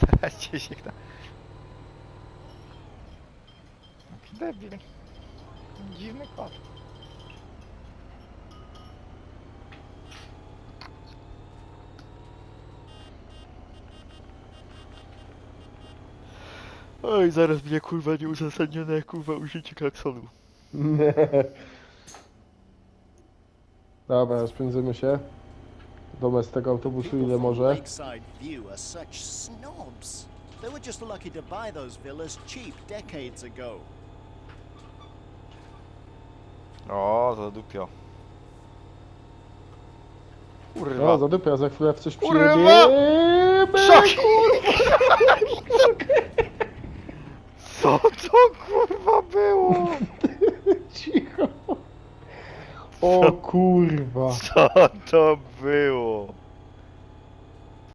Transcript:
Zaraz cię się kto... Jaki debil. Dziwny kot. Oj, zaraz mnie kurwa nieuzasadnione kurwa użycie klaksonu. Dobra, rozpędzimy się. Do z tego autobusu ile może. They were just lucky to buy those villas cheap decades ago. O, zadupio. Kurwa. zadupia, za chwilę w coś Kurwa! przyjedzie. Szok! Co to kurwa było? O kurwa. Co?